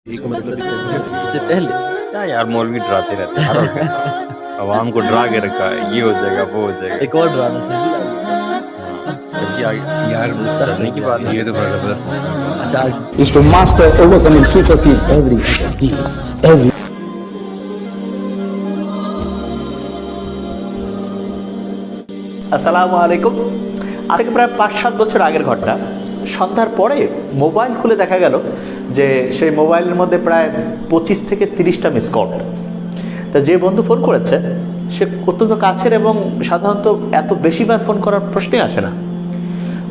इससे पहले क्या यार मौलवी डराते रहते हैं हर वक्त आवाम को डरा के रखा है ये हो जाएगा वो हो जाएगा एक और ड्रामा था जबकि आगे यार डरने की बात ये तो बड़ा जबरदस्त मसला है। अच्छा is to master, overcome, and supersede every every আসসালামু আলাইকুম আজ থেকে প্রায় পাঁচ সাত বছর আগের ঘটনা সন্ধ্যার পরে মোবাইল খুলে দেখা গেল যে সেই মোবাইলের মধ্যে প্রায় পঁচিশ থেকে তিরিশটা মিস কল। তা যে বন্ধু ফোন করেছে, সে অত্যন্ত কাছের এবং সাধারণত এত বেশিবার ফোন করার প্রশ্নই আসে না।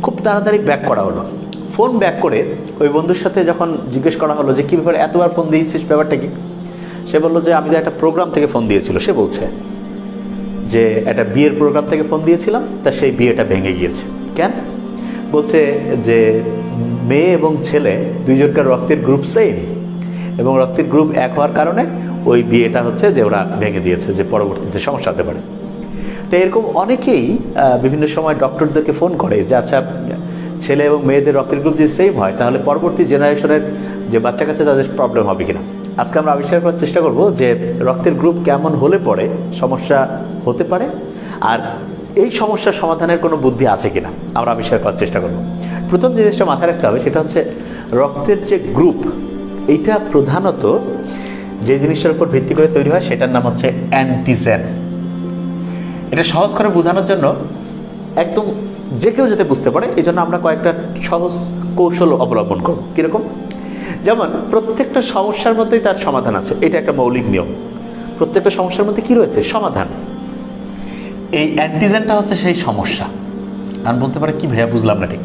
খুব তাড়াতাড়ি ব্যাক করা হলো। ফোন ব্যাক করে ওই বন্ধুর সাথে যখন জিজ্ঞেস করা হলো যে, কী ব্যাপারে এতবার ফোন দিয়েছিস, ব্যাপারটা কি? সে বলল যে, আমি তো একটা প্রোগ্রাম থেকে ফোন দিয়েছিল। সে বলছে যে, একটা বিয়ের প্রোগ্রাম থেকে ফোন দিয়েছিলাম, তা সেই বিয়েটা ভেঙে গিয়েছে। কেন? বলছে যে মেয়ে এবং ছেলে, দুইজনকার রক্তের গ্রুপ সেম এবং রক্তের গ্রুপ এক হওয়ার কারণে ওই বিয়েটা হচ্ছে যে ওরা ভেঙে দিয়েছে, যে পরবর্তীতে সমস্যা হতে পারে। তো এরকম অনেকেই বিভিন্ন সময় ডক্টরদেরকে ফোন করে যে আচ্ছা ছেলে এবং মেয়েদের রক্তের গ্রুপ যদি সেম হয়, তাহলে পরবর্তী জেনারেশনের যে বাচ্চা কাচ্চা, তাদের প্রবলেম হবে কিনা? আজকে আমরা আবিষ্কার করার চেষ্টা করব যে, রক্তের গ্রুপ কেমন হলে পরে সমস্যা হতে পারে, আর এই সমস্যার সমাধানের কোনো বুদ্ধি আছে কিনা? আমরা আবিষ্কার করার চেষ্টা করব। প্রথম জিনিসটা মাথায় রাখতে হবে, সেটা হচ্ছে রক্তের যে গ্রুপ, এইটা প্রধানত যে জিনিসটার উপর ভিত্তি করে তৈরি হয়, সেটার নাম হচ্ছে অ্যান্টিজেন এটা সহজ করে বোঝানোর জন্য একদম যে কেউ যাতে বুঝতে পারে, এই জন্য আমরা কয়েকটা সহজ কৌশল অবলম্বন করব। কীরকম? যেমন, প্রত্যেকটা সমস্যার মধ্যেই তার সমাধান আছে। এটা একটা মৌলিক নিয়ম। প্রত্যেকটা সমস্যার মধ্যে কী রয়েছে? সমাধান। এই অ্যান্টিজেনটা হচ্ছে সেই সমস্যা। আমি বলতে পারে, কি ভাইয়া বুঝলাম না ঠিক?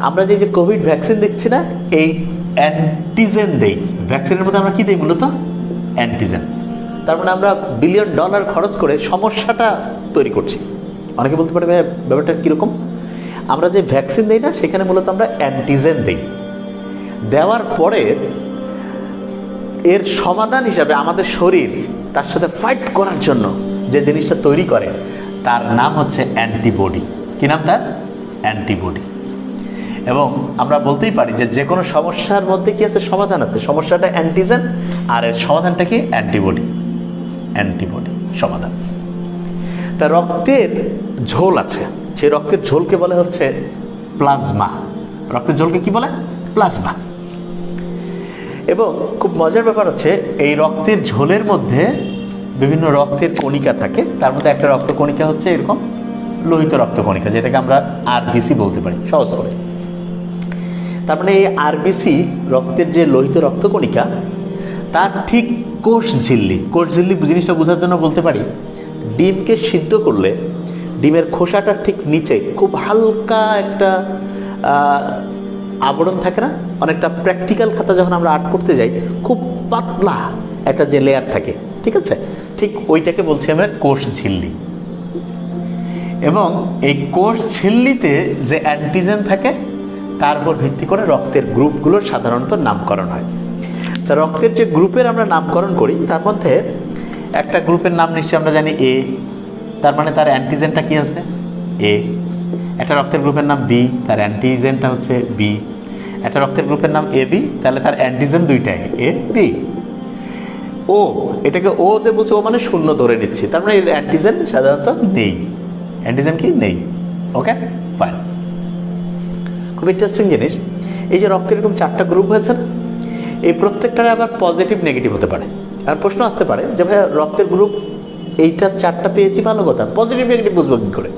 আমরা যে যে কোভিড ভ্যাকসিন দিচ্ছি না, এই অ্যান্টিজেন দেই। ভ্যাকসিনের মধ্যে আমরা কি দিই মূলত অ্যান্টিজেন তার মানে আমরা বিলিয়ন ডলার খরচ করে সমস্যাটা তৈরি করছি। অনেকে বলতে পারে, ভাইয়া, ব্যাপারটা কীরকম? আমরা যে ভ্যাকসিন দিই না, সেখানে মূলত আমরা অ্যান্টিজেন দিই। দেওয়ার পরে এর সমাধান হিসাবে আমাদের শরীর তার সাথে ফাইট করার জন্য যে জিনিসটা তৈরি করে, তার নাম হচ্ছে অ্যান্টিবডি। কী নাম তার? অ্যান্টিবডি। এবং আমরা বলতেই পারি যে যে কোনো সমস্যার মধ্যে কি আছে? সমাধান আছে। সমস্যাটা অ্যান্টিজেন, আর এর সমাধানটা কি? অ্যান্টিবডি। অ্যান্টিবডি। সমাধান। তা রক্তের ঝোল আছে। সেই রক্তের ঝোলকে বলে হচ্ছে প্লাজমা। রক্তের ঝোলকে কি বলে? প্লাজমা। এবং খুব মজার ব্যাপার হচ্ছে, এই রক্তের ঝোলের মধ্যে বিভিন্ন রক্তের কণিকা থাকে, তার মধ্যে একটা রক্ত কণিকা হচ্ছে এরকম লোহিত রক্ত কণিকা, যেটাকে আমরা আরবিসি বলতে পারি, সহজ করে। তার মানে এই আরবিসি রক্তের যে লোহিত রক্তকণিকা তার ঠিক কোষ ঝিল্লি কোষ ঝিল্লি জিনিসটা বোঝার জন্য বলতে পারি, ডিমকে সিদ্ধ করলে ডিমের খোসাটার ঠিক নিচে খুব হালকা একটা আবরণ থাকে না, অনেকটা প্র্যাকটিক্যাল খাতা যখন আমরা আর্ট করতে যাই, খুব পাতলা একটা যে লেয়ার থাকে ঠিক আছে? ঠিক ওইটাকে বলছি আমরা কোষ ঝিল্লি। এবং এই কোষ ঝিল্লিতে যে অ্যান্টিজেন থাকে, তার উপর ভিত্তি করে রক্তের গ্রুপগুলোর সাধারণত নামকরণ হয়। তা রক্তের যে গ্রুপের আমরা নামকরণ করি, তার মধ্যে একটা গ্রুপের নাম নিশ্চয়ই আমরা জানি এ তার মানে তার অ্যান্টিজেনটা কি আছে? এ একটা রক্তের গ্রুপের নাম বি তার অ্যান্টিজেনটা হচ্ছে বি একটা রক্তের গ্রুপের নাম এ বি তাহলে তার অ্যান্টিজেন দুইটাই এ বি ও, এটাকে ও যে বলছে, ও মানে শূন্য ধরে নিচ্ছি। তার মানে অ্যান্টিজেন সাধারণত নেই। অ্যান্টিজেন কি? নেই। ওকে ফাইন খুব ইন্টারেস্টিং জিনিস। এই যে রক্তের এরকম চারটা গ্রুপ হয়েছে না, এই প্রত্যেকটারে আবার পজিটিভ নেগেটিভ হতে পারে। আর প্রশ্ন আসতে পারে যে ভাইয়া, রক্তের গ্রুপ এইটা চারটা পেয়েছি ভালো কথা। পজিটিভ নেগেটিভ বুঝব কী করে?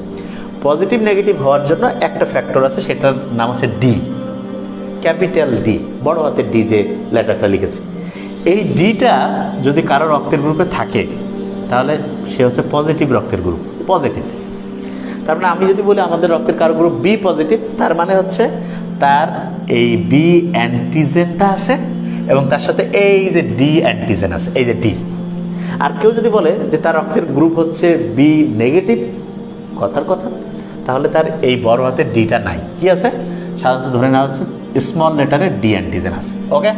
পজিটিভ নেগেটিভ হওয়ার জন্য একটা ফ্যাক্টর আছে, সেটার নাম হচ্ছে ডি ক্যাপিটাল ডি বড় হাতের ডি যে লেটারটা লিখেছে। এই ডিটা যদি কারও রক্তের গ্রুপে থাকে, তাহলে সে হচ্ছে পজিটিভ রক্তের গ্রুপ পজিটিভ তার মানে আমি যদি বলি আমাদের রক্তের কারও গ্রুপ বি পজিটিভ তার মানে হচ্ছে তার এই বি অ্যান্টিজেনটা আছে এবং তার সাথে এই যে ডি অ্যান্টিজেন আছে, এই যে ডি আর কেউ যদি বলে যে তার রক্তের গ্রুপ হচ্ছে বি নেগেটিভ কথার কথা, তাহলে তার এই বড় হাতের ডিটা নাই। কি আছে? সাধারণত ধরে নেওয়া হচ্ছে স্মল লেটারের ডি অ্যান্টিজেন আছে ওকে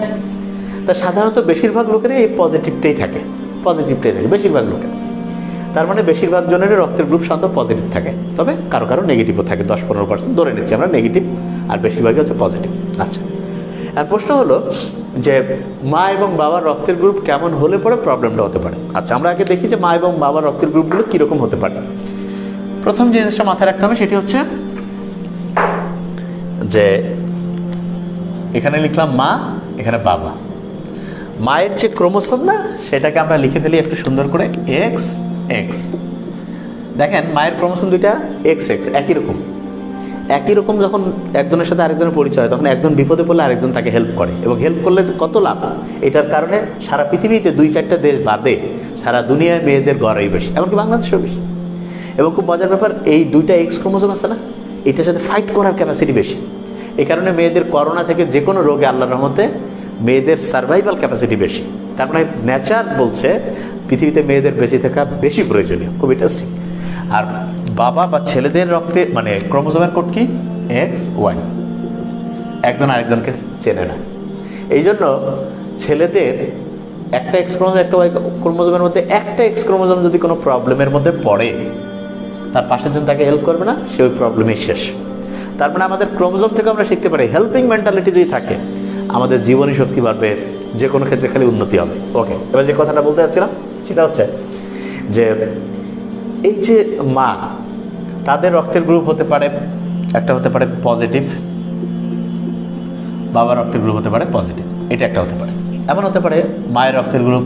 তা সাধারণত বেশিরভাগ লোকেরই এই পজিটিভটাই থাকে। পজিটিভটাই থাকে, বেশিরভাগ লোকের। তার মানে বেশিরভাগ জনের রক্তের গ্রুপ সাধারণত পজিটিভ থাকে। তবে কারও কারও নেগেটিভও থাকে দশ পনেরো পার্সেন্ট ধরে নিচ্ছি আমরা নেগেটিভ আর বেশিরভাগই হচ্ছে পজিটিভ আচ্ছা আর প্রশ্ন হলো যে মা এবং বাবার রক্তের গ্রুপ কেমন হলে পরে প্রবলেমটা হতে পারে? আচ্ছা আমরা আগে দেখি যে মা এবং বাবার রক্তের গ্রুপগুলো কীরকম হতে পারে। প্রথম যে জিনিসটা মাথায় রাখতে হবে সেটি হচ্ছে যে এখানে লিখলাম মা, এখানে বাবা। মায়ের যে ক্রোমোসোম না, সেটাকে আমরা লিখে ফেলি একটু সুন্দর করে এক্স এক্স। দেখেন, মায়ের ক্রোমোসোম দুইটা এক্স এক্স, একই রকম। একই রকম যখন একজনের সাথে আরেকজনের পরিচয় হয়, তখন একজন বিপদে পড়লে আরেকজন তাকে হেল্প করে। এবং হেল্প করলে কত লাভ? এটার কারণে সারা পৃথিবীতে দুই চারটা দেশ বাদে সারা দুনিয়ায় মেয়েদের গড়াই বেশি, এমনকি বাংলাদেশেও বেশি। এবং খুব মজার ব্যাপার, এই দুইটা এক্স ক্রোমোসোম আছে না, এটার সাথে ফাইট করার ক্যাপাসিটি বেশি। এই কারণে মেয়েদের করোনা থেকে যে কোনো রোগে আল্লাহর রহমতে মেয়েদের সার্ভাইভাল ক্যাপাসিটি বেশি। তার মানে নেচার বলছে, পৃথিবীতে মেয়েদের বেশি থাকা বেশি প্রয়োজনীয়। খুব ইন্টারেস্টিং আর বাবা বা ছেলেদের রক্তে মানে ক্রোমোজোমের কোড কি? এক্স ওয়াই একজন আরেকজনকে চেনে না। এই জন্য ছেলেদের একটা এক্স ক্রোমোজোম, একটা ওয়াই ক্রোমোজোমের মধ্যে একটা এক্স ক্রোমোজোম যদি কোনো প্রবলেমের মধ্যে পড়ে, তার পাশের জন তাকে হেল্প করবে না, সে ওই প্রবলেমই শেষ। তার মানে আমাদের ক্রোমোজোম থেকে আমরা শিখতে পারি হেল্পিং মেন্টালিটি যদি থাকে আমাদের জীবনী শক্তি বাড়বে, যে কোনো ক্ষেত্রে খালি উন্নতি হবে। ওকে এবার যে কথাটা বলতে যাচ্ছিলাম, সেটা হচ্ছে যে এই যে মা, তাদের রক্তের গ্রুপ হতে পারে, একটা হতে পারে পজিটিভ বাবার রক্তের গ্রুপ হতে পারে পজিটিভ এটা একটা হতে পারে। এমন হতে পারে মায়ের রক্তের গ্রুপ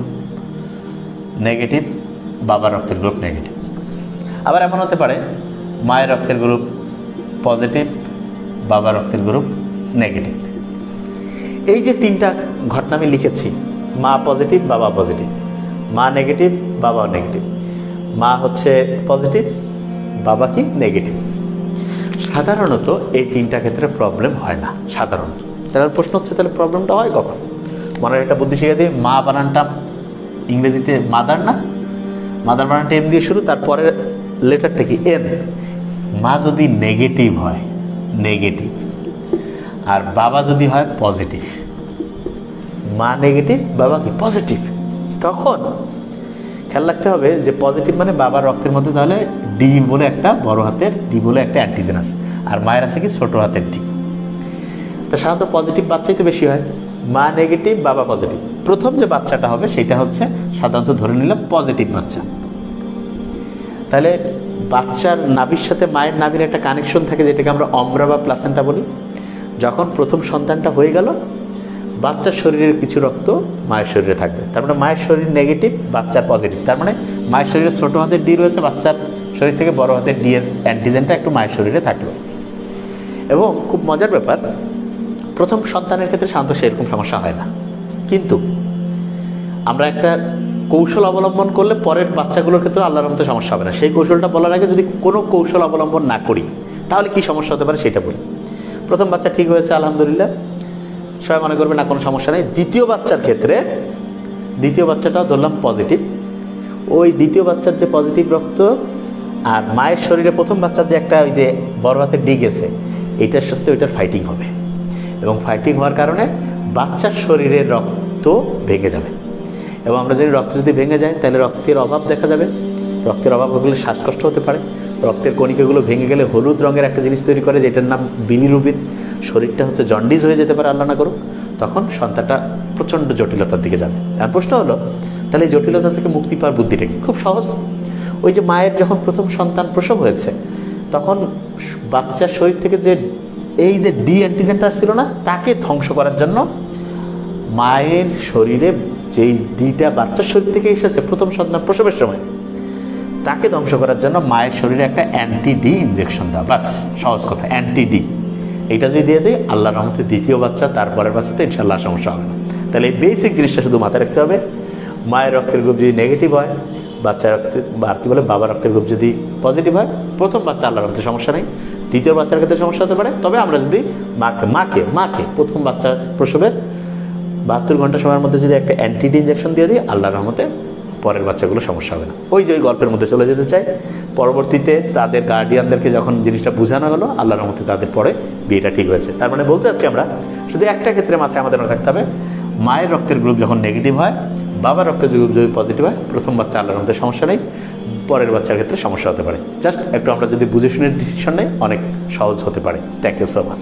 নেগেটিভ বাবার রক্তের গ্রুপ নেগেটিভ আবার এমন হতে পারে মায়ের রক্তের গ্রুপ পজিটিভ বাবার রক্তের গ্রুপ নেগেটিভ এই যে তিনটা ঘটনা আমি লিখেছি, মা পজিটিভ, বাবা পজিটিভ। মা নেগেটিভ বাবা নেগেটিভ। মা হচ্ছে পজিটিভ, বাবা কি নেগেটিভ? সাধারণত এই তিনটা ক্ষেত্রে প্রবলেম হয় না, সাধারণত। তাহলে প্রশ্ন হচ্ছে, তাহলে প্রবলেমটা হয় কখন? মনের একটা বুদ্ধি শিখে দিয়ে মা বানানটা ইংরেজিতে মাদার না? মাদার বানানটা এম দিয়ে শুরু, তারপরের লেটার থেকে এন মা যদি নেগেটিভ হয় নেগেটিভ আর বাবা যদি হয় পজিটিভ মা নেগেটিভ বাবা কি পজিটিভ তখন খেয়াল রাখতে হবে যে পজিটিভ মানে বাবার রক্তের মধ্যে তাহলে ডি বলে একটা বড় হাতের ডি বলে একটা অ্যান্টিজেন আছে। আর মায়ের আছে কি ছোট হাতের ডি। তো সাধারণত পজিটিভ বাচ্চাই তো বেশি হয়। মা নেগেটিভ বাবা পজিটিভ প্রথম যে বাচ্চাটা হবে সেটা হচ্ছে সাধারণত ধরে নিলাম পজিটিভ বাচ্চা। তাহলে বাচ্চার নাভির সাথে মায়ের নাভির একটা কানেকশন থাকে যেটাকে আমরা অমরা বা প্লাসেন্টা বলি। যখন প্রথম সন্তানটা হয়ে গেল, বাচ্চার শরীরের কিছু রক্ত মায়ের শরীরে থাকবে। তার মানে মায়ের শরীর নেগেটিভ বাচ্চার পজিটিভ তার মানে মায়ের শরীরে ছোটো হাতের ডি রয়েছে, বাচ্চার শরীর থেকে বড় হাতের ডি এর অ্যান্টিজেনটা একটু মায়ের শরীরে থাকল। এবং খুব মজার ব্যাপার, প্রথম সন্তানের ক্ষেত্রে শান্ত সেরকম সমস্যা হয় না। কিন্তু আমরা একটা কৌশল অবলম্বন করলে পরের বাচ্চাগুলোর ক্ষেত্রে আল্লাহর মতো সমস্যা হবে না। সেই কৌশলটা বলার আগে যদি কোনো কৌশল অবলম্বন না করি, তাহলে কি সমস্যা হতে পারে সেটা বলি। প্রথম বাচ্চা ঠিক হয়েছে, আলহামদুলিল্লাহ। সবাই মনে করবে না কোনো সমস্যা নেই। দ্বিতীয় বাচ্চার ক্ষেত্রে, দ্বিতীয় বাচ্চাটাও ধরলাম পজিটিভ ওই দ্বিতীয় বাচ্চার যে পজিটিভ রক্ত আর মায়ের শরীরে প্রথম বাচ্চার যে একটা ওই যে বড় হাতে ডি গেছে, এটার সাথে ওইটার ফাইটিং হবে। এবং ফাইটিং হওয়ার কারণে বাচ্চার শরীরের রক্ত ভেঙে যাবে। এবং আমরা যদি রক্ত যদি ভেঙে যায়, তাহলে রক্তের অভাব দেখা যাবে। রক্তের অভাব হলে শ্বাসকষ্ট হতে পারে। রক্তের কণিকাগুলো ভেঙে গেলে হলুদ রঙের একটা জিনিস তৈরি করে, যেটার নাম বিলিরুবিন। শরীরটা হচ্ছে জন্ডিস হয়ে যেতে পারে, আল্লাহ না করুক। তখন সন্তানটা প্রচণ্ড জটিলতার দিকে যাবে। আর প্রশ্ন হলো, তাহলে এই জটিলতা থেকে মুক্তি পাওয়ার বুদ্ধিটা খুব সহজ। ওই যে মায়ের যখন প্রথম সন্তান প্রসব হয়েছে, তখন বাচ্চার শরীর থেকে যে এই যে ডি অ্যান্টিজেনটা ছিল না, তাকে ধ্বংস করার জন্য মায়ের শরীরে যেই ডিটা বাচ্চার শরীর থেকে এসেছে প্রথম সন্তান প্রসবের সময় তাকে ধ্বংস করার জন্য মায়ের শরীরে একটা অ্যান্টি ডি ইঞ্জেকশন দেওয়া। বাস, সহজ কথা অ্যান্টি ডি এইটা যদি দিয়ে দিই, আল্লাহর রহমতে দ্বিতীয় বাচ্চা, তারপরের বাচ্চাতে ইনশাল্লাহ সমস্যা হবে না। তাহলে এই বেসিক জিনিসটা শুধু মাথায় রাখতে হবে। মায়ের রক্তের গ্রুপ যদি নেগেটিভ হয়, বাচ্চা রক্তের আর কি বলে, বাবার রক্তের গ্রুপ যদি পজিটিভ হয়, প্রথম বাচ্চা আল্লাহর রক্তের সমস্যা নেই। দ্বিতীয় বাচ্চার ক্ষেত্রে সমস্যা হতে পারে। তবে আমরা যদি মাকে মাকে মাকে প্রথম বাচ্চা প্রসবের বাহাত্তর ঘণ্টা সময়ের মধ্যে যদি একটা অ্যান্টিডি ইঞ্জেকশন দিয়ে দিই, আল্লাহর রহমতে পরের বাচ্চাগুলো সমস্যা হবে না। ওই যে ওই গল্পের মধ্যে চলে যেতে চাই পরবর্তীতে তাদের গার্ডিয়ানদেরকে যখন জিনিসটা বোঝানো হলো আল্লাহর মধ্যে তাদের পরে বিয়েটা ঠিক হয়েছে। তার মানে বলতে চাচ্ছি আমরা, শুধু একটা ক্ষেত্রে মাথায় আমাদের রাখতে হবে, মায়ের রক্তের গ্রুপ যখন নেগেটিভ হয়, বাবার রক্তের গ্রুপ যদি পজিটিভ হয়, প্রথম বাচ্চা আল্লাহর মধ্যে সমস্যা নেই, পরের বাচ্চার ক্ষেত্রে সমস্যা হতে পারে। জাস্ট একটু আমরা যদি বুঝে শুনে ডিসিশন নেই, অনেক সহজ হতে পারে। Thank you so much